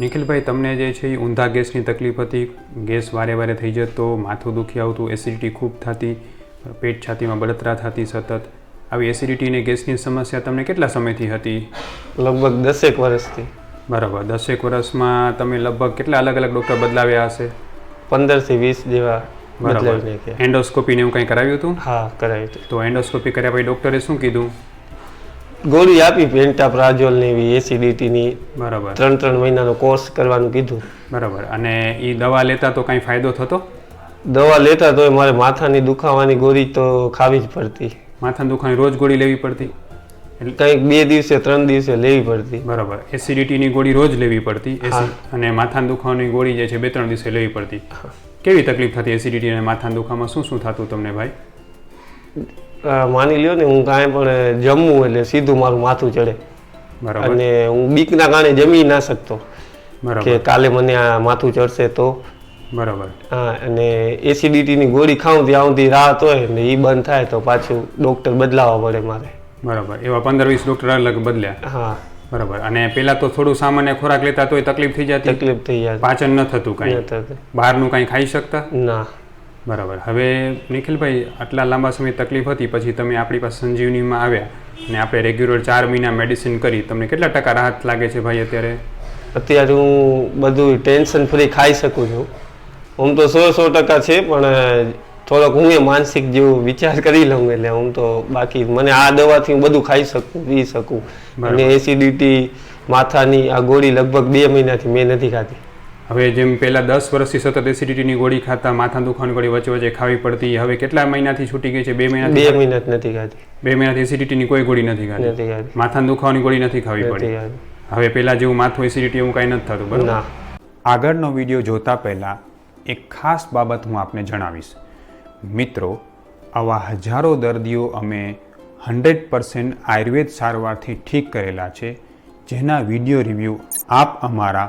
નિખિલભાઈ તમને જે છે એ ઊંધા ગેસની તકલીફ હતી. ગેસ વારે વારે થઈ જતો માથું દુખી આવતું એસિડિટી ખૂબ થતી પેટ છાતીમાં બળતરા થતી સતત. આવી એસિડિટી અને ગેસની સમસ્યા તમને કેટલા સમયથી હતી? લગભગ દસેક વર્ષથી. બરાબર દસેક વર્ષમાં તમે લગભગ કેટલા અલગ અલગ ડૉક્ટર બદલાવ્યા હશે? પંદરથી વીસ જેવા બરાબર. એન્ડોસ્કોપીને એન્ડોસ્કોપી ને એવું કંઈ કરાવ્યું હતું? હા કરાવ્યું હતું. તો એન્ડોસ્કોપી કર્યા પછી ડૉક્ટરે શું કીધું? ગોળી આપી પેન્ટાપ્રાઝોલની એવી એસિડિટીની બરાબર. ત્રણ ત્રણ મહિનાનો કોર્સ કરવાનું કીધું. બરાબર. અને એ દવા લેતા તો કાંઈ ફાયદો થતો? દવા લેતા તોય મારે માથાની દુખાવાની ગોળી તો ખાવી જ પડતી. માથા દુખાવાની રોજ ગોળી લેવી પડતી? એટલે કંઈક બે દિવસે ત્રણ દિવસે લેવી પડતી. બરાબર. એસિડિટીની ગોળી રોજ લેવી પડતી. અને માથા દુખાવાની ગોળી જે છે બે ત્રણ દિવસે લેવી પડતી. કેવી તકલીફ થતી એસિડિટી અને માથાના દુખામાં? શું શું થતું તમને ભાઈ? માની લ્યો ને હું કાંઈ પણ જમવું એટલે સીધું મારું માથું ચડે. બરાબર. અને હું બીકના કારણે જમી ના શકતો કે કાલે મને આ માથું ચડશે તો. બરાબર. હા અને એસિડિટીની ગોળી ખાઉં ત્યાં સુધી રાહત હોય ને એ બંધ થાય તો પાછું ડૉક્ટર બદલાવવા પડે મારે. બરાબર. એવા પંદર વીસ ડૉક્ટર અલગ બદલ્યા. હા. બરાબર. અને પેલા તો થોડું સામાન્ય ખોરાક લેતા તોય તકલીફ થઈ જતી. તકલીફ થઈ જાય પાચન ન થતું કાંઈ. થતું. બહારનું કાંઈ ખાઈ શકતા? ના. બરાબર. હવે નિખિલભાઈ આટલા લાંબા સમય તકલીફ હતી પછી તમે આપણી પાસે સંજીવનીમાં આવ્યા અને આપણે રેગ્યુલર ચાર મહિના મેડિસિન કરી. તમને કેટલા ટકા રાહત લાગે છે ભાઈ અત્યારે? અત્યારે હું બધું ટેન્શન ફ્રી ખાઈ શકું છું. હું તો સો સો ટકા છે પણ થોડોક હું એ માનસિક જેવું વિચાર કરી લઉં એટલે હું તો બાકી મને આ દવાથી હું બધું ખાઈ શકું પી શકું. અને એસિડિટી માથાની આ ગોળી લગભગ બે મહિનાથી મેં નથી ખાધી. હવે જેમ પહેલા દસ વર્ષથી સતત એસિડિટીની ગોળી ખાતા માથા દુખાવાની ગોળી વચ્ચે વચ્ચે ખાવી પડતી હવે કેટલા મહિનાથી છૂટી ગઈ છે? બે બે મહિનાથી મહિના નથી ખાતી બે મહિનાથી એસિડિટીની કોઈ ગોળી નથી ખાતી માથા દુખાવાની ગોળી નથી ખાવી પડતી પડી. હવે પહેલાં જેવું માથું એસિડિટી એવું કાંઈ નથી થતું બરાબર? આગળનો વીડિયો જોતા પહેલાં એક ખાસ બાબત હું આપને જણાવીશ. મિત્રો આવા હજારો દર્દીઓ અમે હંડ્રેડ પર્સન્ટ આયુર્વેદ સારવારથી ઠીક કરેલા છે જેના વીડિયો રિવ્યૂ આપ અમારા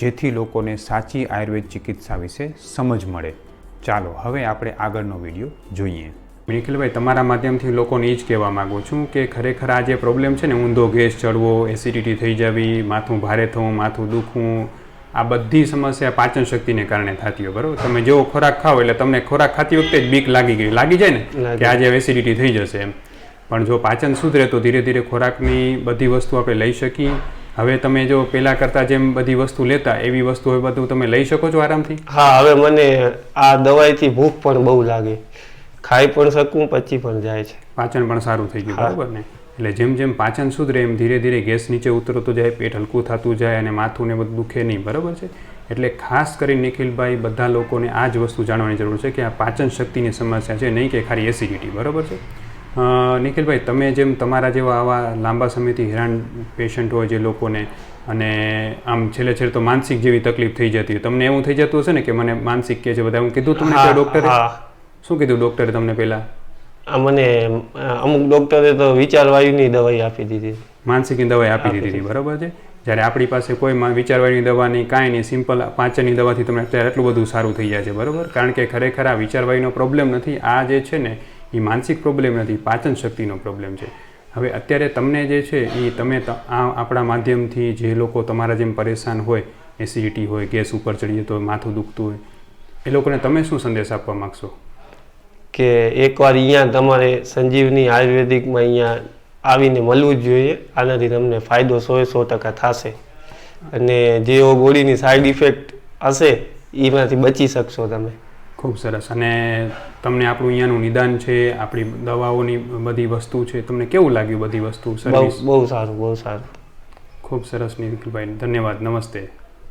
જેથી લોકોને સાચી આયુર્વેદ ચિકિત્સા વિશે સમજ મળે. ચાલો હવે આપણે આગળનો વીડિયો જોઈએ. નિખિલભાઈ તમારા માધ્યમથી લોકોને એ જ કહેવા માગું છું કે ખરેખર આ જે પ્રોબ્લેમ છે ને ઊંધો ગેસ ચડવો એસિડિટી થઈ જવી માથું ભારે થવું માથું દુખવું આ બધી સમસ્યા પાચન શક્તિને કારણે થતી હોય બરાબર? તમે જેવો ખોરાક ખાઓ એટલે તમને ખોરાક ખાતી વખતે જ બીક લાગી ગઈ લાગી જાય ને કે આજે એસિડિટી થઈ જશે એમ. પણ જો પાચન સુધરે તો ધીરે ધીરે ખોરાકની બધી વસ્તુ આપણે લઈ શકીએ હવે તમે જો પહેલાં કરતાં જેમ બધી વસ્તુ લેતા એવી વસ્તુ હવે બધું તમે લઈ શકો છો આરામથી? હા હવે મને આ દવાઈથી ભૂખ પણ બહુ લાગે. ખાઈ પણ શકું પચી પણ જાય છે. પાચન પણ સારું થઈ ગયું બરાબર ને? એટલે જેમ જેમ પાચન સુધરે એમ ધીરે ધીરે ગેસ નીચે ઉતરતો જાય પેટ હલકું થતું જાય અને માથું ને બધું દુખે નહીં બરાબર છે? એટલે ખાસ કરી નિખિલભાઈ બધા લોકોને આ જ વસ્તુ જાણવાની જરૂર છે કે આ પાચન શક્તિની સમસ્યા છે નહીં કે ખાલી એસિડિટી બરાબર છે? નિખિલભાઈ તમે જેમ તમારા જેવા આવા લાંબા સમયથી હેરાન પેશન્ટ હોય જે લોકોને અને આમ છેલ્લે છેલ્લે તો માનસિક જેવી તકલીફ થઈ જતી હોય તમને એવું થઈ જતું હશે ને કે મને માનસિક કે છે બધા હું કીધું તમને ડૉક્ટરે શું કીધું ડોક્ટરે તમને પહેલાં? મને અમુક ડોક્ટરે તો વિચારવાળીની દવાઈ આપી દીધી. માનસિકની દવાઈ આપી દીધી હતી બરાબર છે? જ્યારે આપણી પાસે કોઈ વિચારવાની દવા નહીં કાંઈ નહીં સિમ્પલ પાંચની દવાથી તમને અત્યારે એટલું બધું સારું થઈ જાય છે બરાબર? કારણ કે ખરેખર આ વિચારવાળીનો પ્રોબ્લેમ નથી. આ જે છે ને એ માનસિક પ્રોબ્લેમ નથી પાચન શક્તિનો પ્રોબ્લેમ છે. હવે અત્યારે તમને જે છે એ તમે આ આપણા માધ્યમથી જે લોકો તમારા જેમ પરેશાન હોય એસિડિટી હોય, ગેસ ઉપર ચડી જતો હોય માથું દુખતું હોય, એ લોકોને તમે શું સંદેશ આપવા માગશો? કે એકવાર અહીંયા તમારે સંજીવની આયુર્વેદિકમાં અહીંયા આવીને મળવું જ જોઈએ, આનાથી તમને ફાયદો સો સો ટકા થશે. અને જે ગોળીની સાઈડ ઇફેક્ટ હશે એમાંથી બચી શકશો તમે. ખૂબ સરસ. અને તમને આપણું અહીંયાનું નિદાન છે આપણી દવાઓની બધી વસ્તુ છે તમને કેવું લાગ્યું બધી વસ્તુ બહુ સર્વિસ બહુ સારું બહુ સારું. ખૂબ સરસ નિખિલભાઈ ધન્યવાદ નમસ્તે.